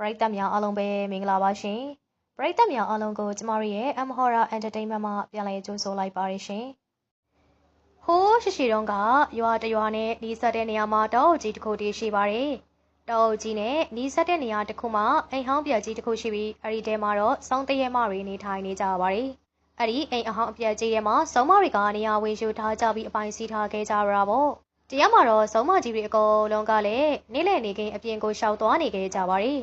ပရိသတ်များအားလုံးပဲမင်္ဂလာပါရှင်ပရိသတ်များအားလုံးကိုကျမတို့ရဲ့ M Horror Entertainment မှပြန်လည်ကြိုဆိုလိုက်ပါရရှင်ဟိုးရှိရှိတုန်းကရွာတရွာနဲ့နီးစပ်တဲ့နေရာမှာတောအုပ်ကြီးတစ်ခုတည်းရှိပါတယ်တောအုပ်ကြီးနဲ့နီးစပ်တဲ့နေရာတစ်ခုမှာအိမ်ဟောင်းပြက်ကြီးတစ်ခုရှိပြီးအဲ့ဒီထဲမှာတော့စောင်းတရဲမတွေနေထိုင်နေကြပါတယ်အဲ့ဒီအိမ်အဟောင်းအပြက်ကြီးထဲမှာစုံမတွေကနေရာဝင်ယူထားကြပြီးအပိုင်စီးထားခဲ့ကြရတာပေါ့တရားမှာတော့စုံမကြီးတွေအကုန်လုံးကလည်းနေ့လည်နေခင်းအပြင်ကိုရှောက်သွားနေခဲ့ကြပါတယ်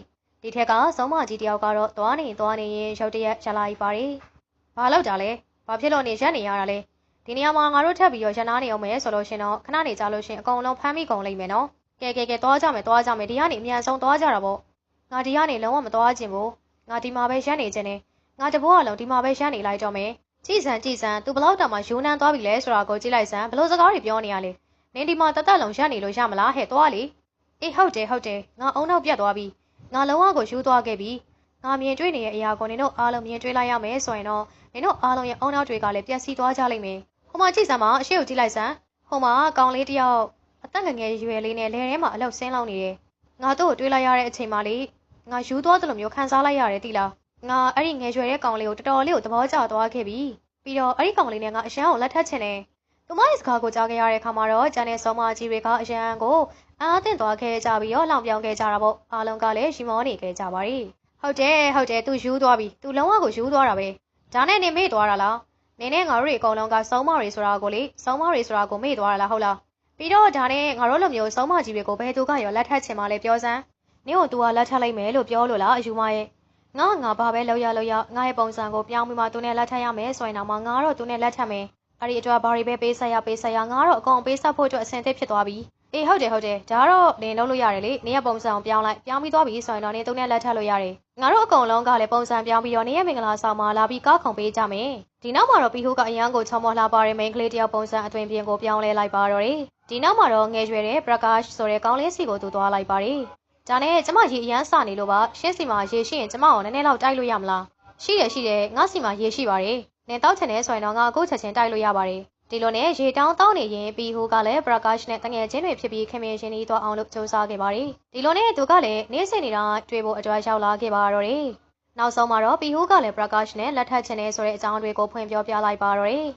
ဒီထက်ကစုံမကြီးတယောက်ကတော့သွားနေသွားနေရင်ရုတ်တရက်ရလာပါရီ။ဘာလောက်ကြလဲ။ဘာဖြစ်လို့နေရက်နေရတာလဲ။ဒီနေရာမှာငါတို့ထပ်ပြီးတော့ရနာနေအောင်မယ်ဆိုလို့ရှင်တော့ခဏနေကြလို့ရှင်အကုန်လုံးဖမ်းမိကုန်လိမ့်မယ်နော်။ကဲကဲကဲသွားကြမယ်သွားကြမယ်ဒီကနေအမြန်ဆုံးသွားကြတာပေါ့။ငါဒီကနေလုံးဝမသွားခြင်းဘူး။ငါဒီမှာပဲရက်နေခြင်းနဲ့ငါတဘောအလုံးဒီမှာပဲရက်နေလိုက်တော့မယ်။ကြည်စံကြည်စံသူဘလောက်တောင်မှယူနန်းသွားပြီလဲဆိုတာကိုကြည့်လိုက်စမ်းဘလို့စကားတွေပြောနေရလဲ။နင်းဒီမှာတသက်လုံးရက်နေလို့ရမလားဟဲ့သွားလေ။အေးဟုတ်တယ်ဟုတ်တယ်ငါအုံနောက်ပြတ်သွားပြီ။ ငါလုံးဝကိုယူသွားခဲ့ပြီ။ငါမြင်တွေ့နေတဲ့အရာကိုနင်တို့အားလုံးမြင်တွေ့လိုက်ရမယ်ဆိုရင်တော့နင်တို့အားလုံးရဲ့အုံနောက်တွေကလည်းပျက်စီးသွားကြလိမ့်မယ်။ဟိုမှာကြည့်စမ်းပါအရှိကိုကြည့်လိုက်စမ်း။ဟိုမှာကောင်လေးတယောက်အသက်ငယ်ငယ်ရွယ်လေးနဲ့လယ်ထဲမှာအလောက်ဆင်းလောင်းနေတယ်။ငါတို့ကိုတွေးလိုက်ရတဲ့အချိန်မှလေငါယူသွားတယ်လို့မျိုးခံစားလိုက်ရတယ်တိလား။ငါအဲ့ဒီငယ်ရွယ်တဲ့ကောင်လေးကိုတော်တော်လေးကိုသဘောကျသွားခဲ့ပြီ။ပြီးတော့အဲ့ဒီကောင်လေးနဲ့ငါအရန်ကိုလက်ထပ်ချင်တယ်။သူမရဲ့စကားကိုကြားခဲ့ရတဲ့အခါမှာတော့ကျန်တဲ့ဆောမကြီးတွေကအရန်ကို အားသင့်သွားခဲ့ကြပြီးတော့လောင်ပြောင်ခဲ့ကြတာပေါ့အားလုံးကလည်းရီမောနေခဲ့ကြပါရီဟုတ်တယ်ဟုတ်တယ်သူယူသွားပြီသူလုံးဝကိုယူသွားတာပဲဒါနဲ့နေမေ့သွားတာလားနေနဲ့ငါတို့တွေအကုန်လုံးကစုံမတွေဆိုတာကိုလေစုံမတွေဆိုတာကိုမေ့သွားတာလားဟုတ်လားပြီးတော့ဒါနဲ့ငါတို့လိုမျိုးစုံမကြီးတွေကိုဘယ်သူကရောလက်ထပ်ချင်မှလဲပြောစမ်းနင့်ကိုသူကလက်ထပ်လိုက်မယ်လို့ပြောလို့လားအယူမရဲ့ငါငါဘာပဲလောက်ရလောက်ရငါရဲ့ပုံစံကိုပြောင်းပြီးမှသူနဲ့လက်ထပ်ရမယ်ဆိုရင်တော့မှငါတော့သူနဲ့လက်ထပ်မယ်အဲ့ဒီအတွက်ဘာတွေပဲပေးဆက်ရပေးဆက်ရငါတော့အကုန်ပေးဆက်ဖို့အတွက်အဆင်သင့်ဖြစ်သွားပြီ အေးဟုတ်တယ်ဟုတ်တယ်ဒါကတော့နင်လုပ်လို့ရတယ်လေနင်ရဲ့ပုံစံကိုပြောင်းလိုက်ပြောင်းပြီးသွားပြီဆိုရင်တော့နင်သုံးနဲ့လက်ထပ်လို့ရတယ်ငါတို့အကုန်လုံးကလည်းပုံစံပြောင်းပြီးတော့နင်ရဲ့မင်္ဂလာဆောင်မှာလာပြီးကားခုံပေးကြမယ်ဒီနောက်မှာတော့ပီဟိုကအရန်ကိုချောမောလှပါတဲ့မိန်းကလေးတယောက်ပုံစံအသွင်ပြင်ကိုပြောင်းလဲလိုက်ပါတော့တယ်ဒီနောက်မှာတော့ငယ်ရွယ်တဲ့ပရကာ့ရှ်ဆိုတဲ့ကောင်းလေးစီကိုသူသွားလိုက်ပါတယ်ဒါနဲ့ကျမရေအရန်စနေလို့ပါရှင်းစီမှာရေရှိရင်ကျမကိုနည်းနည်းလောက်တိုက်လို့ရမလားရှိတယ်ရှိတယ်ငါစီမှာရေရှိပါတယ်နင်တောက်ချင်တယ်ဆိုရင်တော့ငါအခုချက်ချင်းတိုက်လို့ရပါတယ် ဒီလိုနဲ့ရေတောင်းတောင်းနေရင်ပီဟိုကလည်းပရကာ့ရှ်နဲ့တငယ်ချင်းတွေဖြစ်ပြီးခင်မင်ရှင်ကြီးသွားအောင်လို့စူးစမ်းခဲ့ပါတယ်ဒီလိုနဲ့သူကလည်းနေ့စဉ်နေတာတွေ့ဖို့အတွက်ရောက်လာခဲ့ပါတော့တယ်နောက်ဆုံးမှာတော့ပီဟိုကလည်းပရကာ့ရှ်နဲ့လက်ထပ်ချင်တယ်ဆိုတဲ့အကြောင်းတွေကိုဖွင့်ပြောပြလိုက်ပါတော့တယ်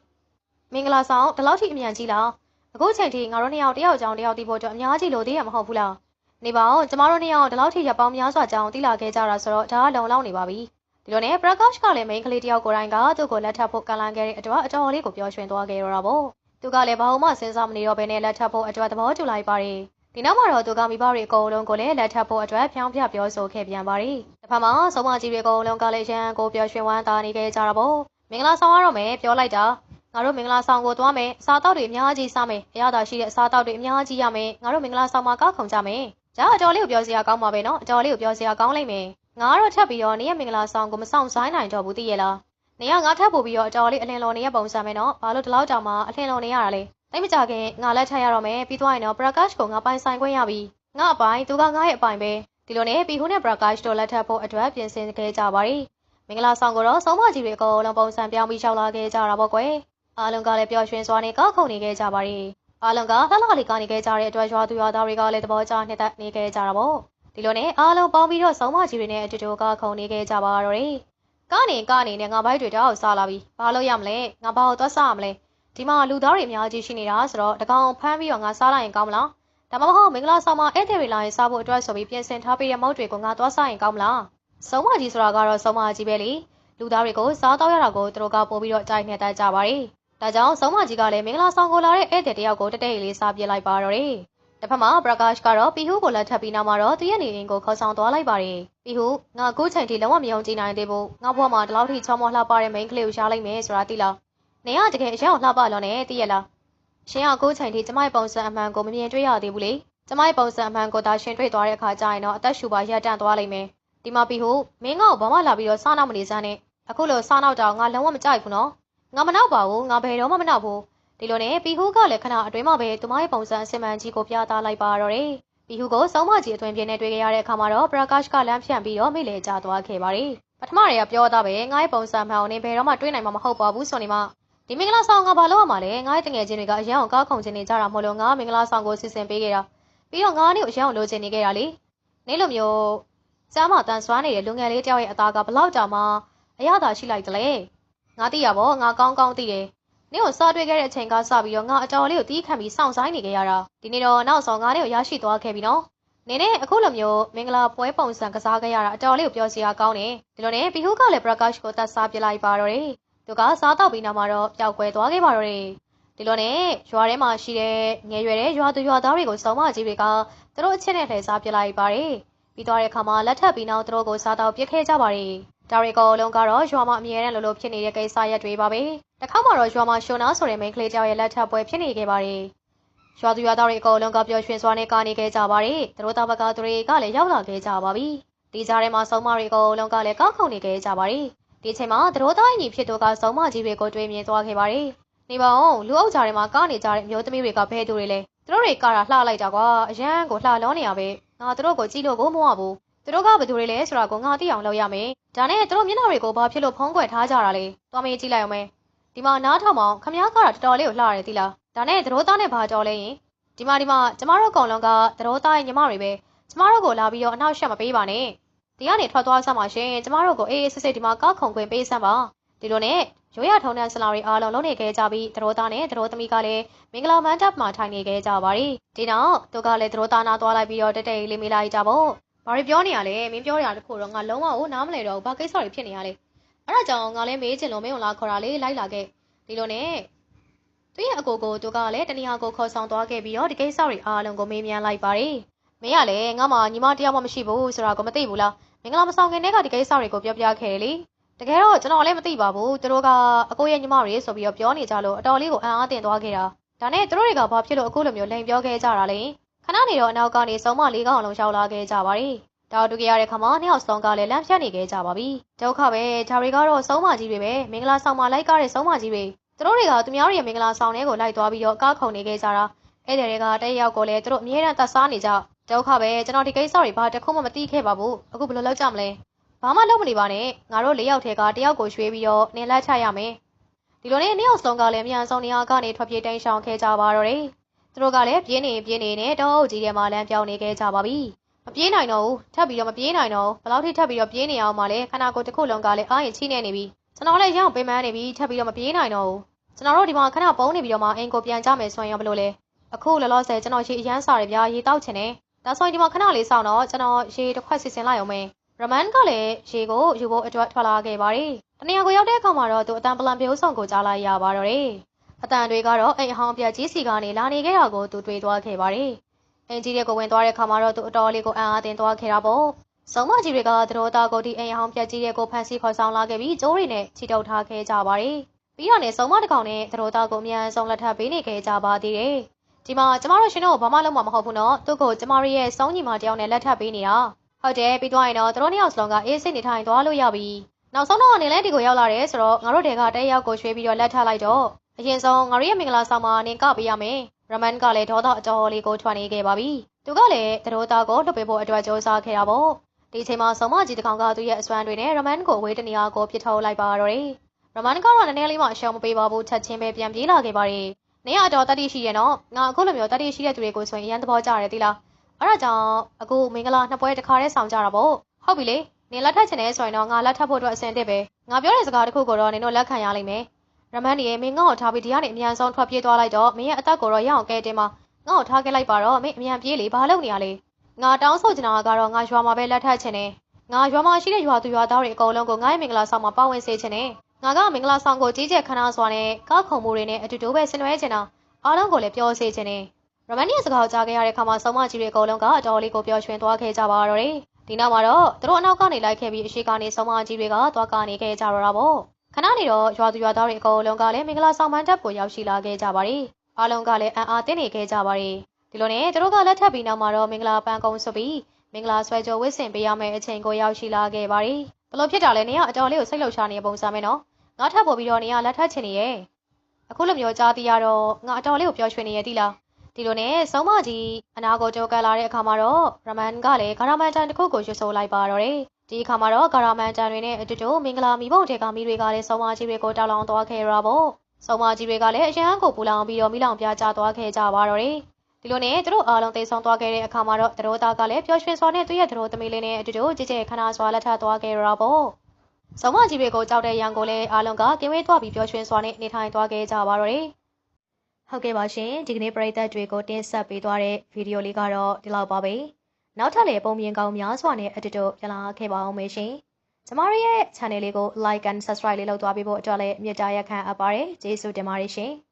မင်္ဂလာဆောင်ဒီလောက်ထိအမြန်ကြီးလားအခုချိန်ထိငါတို့နှစ်ယောက်တယောက်အကြောင်းတယောက်တီးဖို့အတွက်အများကြီးလိုသေးရမဟုတ်ဘူးလားနေပါအောင်ကျမတို့နှစ်ယောက်ဒီလောက်ထိရပောင်းများစွာကြောင်းတီးလာခဲ့ကြတာဆိုတော့ဒါကလုံလောက်နေပါပြီ ဒီလိုနဲ့ပရကာ့ရှ်ကလည်းမိန်းကလေးတယောက်ကိုယ်တိုင်ကသူ့ကိုလက်ထပ်ဖို့ကန့်လန့်ခဲ့တဲ့အတွက်အတော်လေးကိုပြောရွှင်သွားခဲ့ရတာပေါ့သူကလည်းဘာမှစဉ်းစားမနေတော့ဘဲနဲ့လက်ထပ်ဖို့အတွက်သဘောတူလိုက်ပါတယ်ဒီနောက်မှာတော့သူကမိဘတွေအကုန်လုံးကိုလည်းလက်ထပ်ဖို့အတွက်ဖြောင်းပြပြောဆိုခဲ့ပြန်ပါတယ်တစ်ဖက်မှာဆုံးမကြီးတွေအကုန်လုံးကလည်းရန်ကိုပြောရွှင်ဝမ်းသာနေခဲ့ကြတာပေါ့မင်္ဂလာဆောင်ရတော့မယ်ပြောလိုက်တာငါတို့မင်္ဂလာဆောင်ကိုသွားမယ်အစားတောက်တွေအများကြီးစားမယ်အရသာရှိတဲ့အစားတောက်တွေအများကြီးရမယ်ငါတို့မင်္ဂလာဆောင်မှာကောက်ခုံကြမယ်ဒါအတော်လေးကိုပြောစရာကောင်းပါပဲနော်အတော်လေးကိုပြောစရာကောင်းလိမ့်မယ် ငါကတော့ထပ်ပြီးတော့နေ့ရက်မင်္ဂလာဆောင်ကိုမဆောင်ဆိုင်နိုင်တော့ဘူးသိရဲ့လားနေကငါထပ်ပို့ပြီးတော့အတော်လေးအလင်းလော်နေရပုံစံပဲနော်ဘာလို့ဒီလောက်တောင်မှအလင်းလော်နေရတာလဲတိတ်မကြခင်ငါလက်ထပ်ရတော့မယ်ပြီးသွားရင်တော့ပရကတ်ကိုငါပိုင်ဆိုင်ခွင့်ရပြီငါအပိုင်သူကငါရဲ့အပိုင်ပဲဒီလိုနဲ့ပီဟူနဲ့ပရကတ်တို့လက်ထပ်ဖို့အတွက်ပြင်ဆင်ခဲ့ကြပါရီမင်္ဂလာဆောင်ကိုတော့ဆုံးမကြီးတွေအကုန်လုံးပုံစံပြောင်းပြီးရှောက်လာခဲ့ကြတာပေါ့ကွယ်အားလုံးကလည်းပျော်ရွှင်စွာနဲ့ကောက်ခုန်နေခဲ့ကြပါရီအားလုံးကလှလှလေးကနေခဲ့ကြတဲ့အတွက်ရွာသူရွာသားတွေကလည်းသဘောကျနှစ်သက်နေခဲ့ကြတာပေါ့ ဒီလိုနဲ့အားလုံးပေါင်းပြီးတော့ဆုံးမကြီးတွေနဲ့အတူတူကောက်ခုန်နေခဲ့ကြပါတော့တယ်ကနေကနေနဲ့ငါဘိုက်တွေတောက်စားလာပြီဘာလို့ရမလဲငါဘာလို့သွားစားမလဲဒီမှာလူသားတွေအများကြီးရှိနေတာဆိုတော့တကောင်ဖမ်းပြီးတော့ငါစားလိုက်ရင်ကောင်းမလားဒါမှမဟုတ်မင်္ဂလာဆောင်မှာဧည့်သည်တွေလာရင်စားဖို့အတွက်ဆိုပြီးပြင်ဆင်ထားပေးတဲ့မုတ်တွေကိုငါသွားစားရင်ကောင်းမလားစုံမကြီးဆိုတာကတော့စုံမကြီးပဲလေလူသားတွေကိုစားတော့ရတာကိုသူတို့ကပို့ပြီးတော့ကြိုက်နေတတ်ကြပါရီဒါကြောင့်စုံမကြီးကလည်းမင်္ဂလာဆောင်ကိုလာတဲ့ဧည့်သည်တယောက်ကိုတတိတ်လေးစားပြလိုက်ပါတော့တယ် တစ်ဖက်မှာပရကာ့ရှ်ကတော့ပီဟူကိုလက်ထပ်ပြီးနောက်မှာတော့သူရဲ့နေအိမ်ကိုခေါ်ဆောင်သွားလိုက်ပါတယ်။ပီဟူငါအခုချိန်ထိလုံးဝမယုံကြည်နိုင်သေးဘူး။ငါဘွားမှာဒီလောက်ထိချောမောလှပတဲ့မိန်းကလေးကိုရှားလိုက်မယ်ဆိုတာသိလား။နေရတကယ်အရောက်လှပလို့နဲ့သိရလား။ရှင်ကအခုချိန်ထိကျမရဲ့ပုံစံအမှန်ကိုမမြင်တွေ့ရသေးဘူးလေ။ကျမရဲ့ပုံစံအမှန်ကိုသာရှင်တွေ့သွားတဲ့အခါကျရင်တော့အသက်ရှူပါရပ်တန့်သွားလိမ့်မယ်။ဒီမှာပီဟူမင်းငါ့ကိုဘာမှလာပြီးတော့စားနောက်မနေစမ်းနဲ့။အခုလိုစားနောက်တော့ငါလုံးဝမကြိုက်ဘူးနော်။ငါမနောက်ပါဘူး။ငါဘယ်တော့မှမနောက်ဘူး။ ဒီလိုနဲ့ပီဟူးကလည်းခဏအတွင်းမှာပဲသူမရဲ့ပုံစံအစင်မှန်ကြီးကိုပြသလိုက်ပါတော့တယ်ပီဟူးကိုစောင်းမကြီးအတွင်ပြင်းနဲ့တွေ့ကြရတဲ့အခါမှာတော့ပရကာ့ရှ်ကလမ်းဖြန့်ပြီးတော့မိလေကျသွားခဲ့ပါတယ်ပထမတွေကပြောသားပဲငါ့ရဲ့ပုံစံမှန်အောင်နေဘယ်တော့မှတွေးနိုင်မှာမဟုတ်ပါဘူးဆိုနေမှဒီမင်္ဂလာဆောင်ကဘာလို့ရမှာလဲငါ့ရဲ့တငယ်ချင်းတွေကအရန်အောင်ကားခုံချင်နေကြတာမို့လို့ငါမင်္ဂလာဆောင်ကိုစီစဉ်ပေးခဲ့တာပြီးတော့ငါနဲ့အရန်အောင်လိုချင်နေခဲ့တာလေနေလိုမျိုးစမ်းမတန်ဆွမ်းနေတဲ့လူငယ်လေးတယောက်ရဲ့အသားကဘလောက်တောင်မှအရသာရှိလိုက်တလဲငါသိရပါဘောငါကောင်းကောင်းသိတယ် နင့်ကိုစားတွေ့ခဲ့တဲ့အချိန်ကစပြီးတော့ငါအတော်လေးကိုတီးခံပြီးစောင့်ဆိုင်နေခဲ့ရတာဒီနေ့တော့နောက်ဆုံးငါနဲ့ကိုရရှိသွားခဲ့ပြီနော်နင်းနဲ့အခုလိုမျိုးမင်္ဂလာပွဲပုံစံကစားခဲ့ရတာအတော်လေးကိုပြောစရာကောင်းတယ်ဒီလိုနဲ့ဘီဟူးကလည်း Prakash ကိုတတ်စားပြလိုက်ပါတော့တယ်သူကစားတော့ပြီးနောက်မှာတော့ပျောက်ကွယ်သွားခဲ့ပါတော့တယ်ဒီလိုနဲ့ရွာထဲမှာရှိတဲ့ငယ်ရွယ်တဲ့ရွာသူရွာသားတွေကိုစုံမကြီးတွေကသူတို့အချက်နဲ့လှည့်စားပြလိုက်ပါတယ်ပြီးသွားတဲ့အခါမှာလက်ထပ်ပြီးနောက်သူတို့ကိုစားတော့ပြစ်ခဲ့ကြပါတယ် ဒါရီကောလုံးကတော့ရွာမှာအမြဲတမ်းလိုလိုဖြစ်နေတဲ့ကိစ္စရက်တွေပါပဲတစ်ခါမှတော့ရွာမှာရှုံနာဆိုတဲ့မိန်းကလေးကြောက်ရဲ့လက်ထပ်ပွဲဖြစ်နေခဲ့ပါတယ်ရွာသူရွာသားတွေအကုန်လုံးကပျော်ရွှင်စွာနဲ့ကာနေခဲ့ကြပါတယ်သူတို့သားဘက်ကသူတွေကလည်းရောက်လာခဲ့ကြပါပြီဒီကြားထဲမှာစုံမတွေအကုန်လုံးကလည်းကောက်ခုန်နေခဲ့ကြပါတယ်ဒီချိန်မှာသူတို့သားအညီဖြစ်သူကစုံမကြီးတွေကိုတွေးမြင်သွားခဲ့ပါတယ်နေပါအောင်လူအုပ်ကြားထဲမှာကားနေကြတဲ့အမျိုးသမီးတွေကဘဲသူတွေလဲသူတို့တွေကတာလှလိုက်တာကွာအရန်ကိုလှလောနေရပဲငါသူတို့ကိုကြည့်လို့ကိုမဝဘူး သူတို့ကဘယ်သူတွေလဲဆိုတာကိုငါသိအောင်လုပ်ရမယ်ဒါနဲ့သူတို့မျက်နှာတွေကိုဘာဖြစ်လို့ဖုံးကွယ်ထားကြတာလဲသွားမေးကြည့်လိုက်အောင်မယ်ဒီမှာနားထောင်မောင်ခမ ्या ကတော့တော်တော်လေးကိုလှရတယ်သီလားဒါနဲ့သူတို့သားနဲ့ဘာတော်လဲရင်ဒီမှာဒီမှာကျမတို့ကောင်လုံးကသူတို့သားရဲ့ညီမတွေပဲကျမတို့ကိုလာပြီးတော့အနောက်ရှက်မပေးပါနဲ့ဒီကနေထွက်သွားစမ်းပါရှင်ကျမတို့ကိုအေးအေးဆေးဆေးဒီမှာကောက်ခုံခွင့်ပေးစမ်းပါဒီလိုနဲ့ရိုးရထုံတဲ့ဆလာရီအားလုံးလုံးနေခဲ့ကြပြီးသရိုးသားနဲ့သရိုးသမီးကလည်းမင်္ဂလာမန်တပ်မှာထိုင်နေခဲ့ကြပါရီဒီနောက်သူကလည်းသရိုးသားနာသွားလိုက်ပြီးတော့တက်တက်လေးမေးလိုက်ကြပေါ့ ဘာတွေပြောနေရလဲမင်းပြောနေတာတခုတော့ငါလုံးဝနားမလဲတော့ဘာကိစ္စတွေဖြစ်နေရလဲအဲ့ဒါကြောင့်ငါလည်းမေးချင်လို့မင်းကိုလာခေါ်တာလေးလိုက်လာခဲ့ဒီလိုနဲ့သူရဲ့အကိုကိုသူကလည်းတနည်းအားကိုခေါ်ဆောင်သွားခဲ့ပြီးတော့ဒီကိစ္စတွေအားလုံးကိုမေးမြန်းလိုက်ပါရီမင်းကလည်းငါမှညီမတယောက်မှမရှိဘူးဆိုတာကိုမသိဘူးလားမင်္ဂလာမဆောင်ခင်တည်းကဒီကိစ္စတွေကိုပြောပြခဲ့တယ်လေတကယ်တော့ကျွန်တော်လည်းမသိပါဘူးသူတို့ကအကိုရဲ့ညီမတွေဆိုပြီးတော့ပြောနေကြလို့အတော်လေးကိုအံ့အားသင့်သွားခဲ့တာဒါနဲ့သူတို့တွေကဘာဖြစ်လို့အခုလိုမျိုးလိန်ပြောခဲ့ကြတာလဲ ခဏနေတော့အနောက်ကနေစုံမလေးကောင်လုံးရောက်လာခဲ့ကြပါရီတောက်တူကြရတဲ့ခါမှာနှစ်ယောက်စုံကလည်းလမ်းဖြတ်နေခဲ့ကြပါပြီဒုက္ခပဲဂျာရီကတော့စုံမကြီးတွေပဲမင်္ဂလာဆောင်မှာလိုက်ကားတဲ့စုံမကြီးတွေသူတို့တွေကသူများတွေရဲ့မင်္ဂလာဆောင်ထဲကိုလိုက်သွားပြီးတော့ကားခုံနေခဲ့ကြတာအဲ့တဲ့တွေကတရက်ယောက်ကိုလည်းသူတို့အမြဲတမ်းသတ်စားနေကြဒုက္ခပဲကျွန်တော်ဒီကိစ္စတွေဘာတစ်ခုမှမသိခဲ့ပါဘူးအခုဘယ်လိုလုပ်ကြမလဲဘာမှလုပ်မနေပါနဲ့ငါတို့၄ယောက်ထဲကတယောက်ကိုရွှေ့ပြီးတော့နင်လက်ချရမယ်ဒီလိုနဲ့နှစ်ယောက်ဆုံးကလည်းမြန်ဆုံးနေရာကနေထွက်ပြေးတိမ်းရှောင်ခဲ့ကြပါတော့တယ် သူတို့ကလည်းပြင်းနေပြင်းနေနဲ့တောအုပ်ကြီးထဲမှာလမ်းပြောင်းနေခဲ့ကြပါပြီမပြေးနိုင်တော့ဘူးထပ်ပြီးတော့မပြေးနိုင်တော့ဘယ်လောက်ထိထပ်ပြီးတော့ပြေးနေအောင်မလဲခနာကိုတစ်ခုလုံးကလည်းအားရင်ချိနေနေပြီကျွန်တော်လည်းရအောင်ပင်ပန်းနေပြီထပ်ပြီးတော့မပြေးနိုင်တော့ဘူးကျွန်တော်တို့ဒီမှာခဏပုံးနေပြီးတော့မှအင်ကိုပြန်ကြမယ်ဆိုရင်ရောဘယ်လိုလဲအခုလောလောဆယ်ကျွန်တော်ရေအရမ်းစားရပြာရေတောက်ချင်တယ်ဒါဆိုရင်ဒီမှာခဏလေးစောင့်တော့ကျွန်တော်ရေတစ်ခွက်စီစဉ်လိုက်အောင်မယ်ရမန်ကလည်းရေကိုယူဖို့အတွက်ထွက်လာခဲ့ပါတယ်။တနေရာကိုရောက်တဲ့အခါမှာတော့သူအတန်ပလန်ပြုံးဆောင်ကိုကြားလိုက်ရပါတော့တယ်။ အတန်တွေကတော့အိမ်အဟောင်းပြကြီးစီကနေလာနေခဲ့တာကိုသူတွေ့သွားခဲ့ပါတယ်။အင်ကြီးတွေကိုဝင်သွားတဲ့အခါမှာတော့သူအတော်လေးကိုအံ့အားသင်သွားခဲ့တာပေါ့။စုံမကြီးတွေကသတော်သားကိုဒီအိမ်အဟောင်းပြကြီးတွေကိုဖန်ဆီးခေါ်ဆောင်လာခဲ့ပြီးကျိုးတွေနဲ့ချီတုပ်ထားခဲ့ကြပါတယ်။ပြီးတော့လည်းစုံမတစ်ကောင်နဲ့သတော်သားကိုအမြန်ဆုံးလက်ထပ်ပေးနေခဲ့ကြပါသေးတယ်။ဒီမှာကျမတို့ရှင်တို့ဘာမှလုပ်မှာမဟုတ်ဘူးနော်။သူ့ကိုကျမတို့ရဲ့စောင်းညီမတယောက်နဲ့လက်ထပ်ပေးနေတာ။ဟုတ်တယ်ပြီးသွားရင်တော့တို့နှစ်ယောက်စလုံးကအေးစိတ်နေထိုင်သွားလို့ရပြီနောက်ဆုံးတော့အနေနဲ့ဒီကိုရောက်လာတယ်ဆိုတော့ငါတို့တဲကတဲရောက်ကိုရွှေ့ပြီးတော့လက်ထလိုက်တော့ အရင်ဆုံးငါတို့ရဲ့မင်္ဂလာဆောင်မှာနင်ကပေးရမယ်ရမန်ကလည်းဒေါသအတော်လေးကိုထွက်နေခဲ့ပါပြီသူကလည်းတရိုးသားကိုလှုပ်ပေးဖို့အတွက်ကြိုးစားခဲ့တာပေါ့ဒီချိန်မှာဆုံးမကြီးတကောင်ကသူ့ရဲ့အစွမ်းတွေနဲ့ရမန်ကိုဝေးတနေရာကိုပြစ်ထုတ်လိုက်ပါတော့တယ်ရမန်ကတော့နည်းနည်းလေးမှအရှုံးမပေးပါဘူးချက်ချင်းပဲပြန်ပြေးလာခဲ့ပါတယ်နေရတော့တတိရှိရဲ့နော်ငါအခုလိုမျိုးတတိရှိတဲ့သူတွေကိုဆိုရင်အရန်သဘောကျတယ်သီလားအဲ့ဒါကြောင့်အခုမင်္ဂလာနှစ်ပွဲတစ်ခါတည်းဆောင်ကြတာပေါ့ဟုတ်ပြီလေနင်လက်ထပ်ချင်တယ်ဆိုရင်တော့ငါလက်ထပ်ဖို့အတွက်အဆင်သင့်ပဲငါပြောတဲ့စကားတစ်ခုကိုတော့နင်တို့လက်ခံရလိမ့်မယ် ရမန်ဒီရဲ့မင်းငေါ့ကိုထားပြီးဒီကနေအမြန်ဆုံးထွက်ပြေးသွားလိုက်တော့မင်းရဲ့အသက်ကိုတော့ရအောင်ကဲတင်မှာငေါ့ကိုထားခဲ့လိုက်ပါတော့မင်းအမြန်ပြေးလေဘာလုပ်နေရလဲငါတောင်းဆိုချင်တာကတော့ငါရွာမှာပဲလက်ထပ်ချင်တယ်ငါရွာမှာရှိတဲ့ရွာသူရွာသားတွေအကုန်လုံးကိုငါ့ရဲ့မင်္ဂလာဆောင်မှာပါဝင်စေချင်တယ်ငါကမင်္ဂလာဆောင်ကိုကြီးကျယ်ခမ်းနားစွာနဲ့ကောက်ခုံမှုတွေနဲ့အတူတူပဲဆင်နွှဲချင်တာအားလုံးကိုလည်းပြောစေချင်တယ်ရမန်ရဲ့စကားကိုကြားခဲ့ရတဲ့အခါမှာစုံမကြီးတွေအကုန်လုံးကအတော်လေးကိုပျော်ရွှင်သွားခဲ့ကြပါတော့တယ်။ဒီနောက်မှာတော့သူတို့အနောက်ကနေလိုက်ခဲ့ပြီးအရှိကနေစုံမကြီးတွေကသွားကနေခဲ့ကြတော့တာပေါ့။ ခဏနေတော့ရွာသူရွာသားတွေအကုန်လုံးကလည်းမင်္ဂလာဆောင်ပန်းတပ်ကိုရောက်ရှိလာခဲ့ကြပါတယ်။အားလုံးကလည်းအံ့အားသင့်နေခဲ့ကြပါတယ်။ဒီလိုနဲ့သူတို့ကလက်ထပ်ပြီးနောက်မှာတော့မင်္ဂလာပန်းကုန်းဆွပြီးမင်္ဂလာဆွဲကြိုဝစ်ဆင်ပေးရမယ့်အချိန်ကိုရောက်ရှိလာခဲ့ပါတယ်။ဘလို့ဖြစ်တာလဲနေကအတော်လေးကိုစိတ်လှုပ်ရှားနေတဲ့ပုံစံပဲနော်။ငါထပ်ပေါ်ပြီးတော့နေကလက်ထပ်ချင်နေရဲ့။အခုလိုမျိုးကြားသိရတော့ငါအတော်လေးကိုပျော်ရွှင်နေရဲ့တိလား။ဒီလိုနဲ့စုံမကြီးအနာကိုကြိုးကပ်လာတဲ့အခါမှာတော့ရမန်ကလည်းဂါရမန်တန်တစ်ခုကိုရွှေဆိုလိုက်ပါတော့တယ်။ ဒီအခါမှာတော့ဂါရမန်တန်တွေနဲ့အတူတူမင်္ဂလာမီဘုံတွေကမိတွေကလည်းစုံမကြီးတွေကိုတောက်လောင်သွားခဲ့ရပါပေါ့။စုံမကြီးတွေကလည်းအရန်ကိုပူလောင်ပြီးတော့မိလောင်ပြားကျသွားခဲ့ကြပါတော့တယ်။ဒီလိုနဲ့သူတို့အားလုံးသိဆောင်သွားခဲ့တဲ့အခါမှာတော့သူတို့သားကလည်းပျော်ရွှင်စွာနဲ့သူ့ရဲ့သူတို့သမီးလေးနဲ့အတူတူကြည်ကြဲခဏစွာလက်ထပ်သွားခဲ့ရတာပေါ့။ဆောင်းမကြီးတွေကိုကြောက်တဲ့ရန်ကိုလည်းအားလုံးကကင်းဝေးသွားပြီးပျော်ရွှင်စွာနဲ့နေထိုင်သွားခဲ့ကြပါတော့တယ်။ဟုတ်ကဲ့ပါရှင်ဒီကနေ့ပရိသတ်တွေကိုတင်ဆက်ပေးသွားတဲ့ဗီဒီယိုလေးကတော့ဒီလောက်ပါပဲ။ နောက်ထပ်လည်းပုံမြင်ကောင်းများစွာနဲ့အတူတူပြန်လာခဲ့ပါအောင်မေရှင်။ကျမတို့ရဲ့ channel လေးကို like and subscribe လေးလုပ်သွားပေးဖို့အတွက်လည်းမြတ်တာရက်ခံအပ်ပါတယ်။ကျေးဇူးတင်ပါတယ်ရှင်။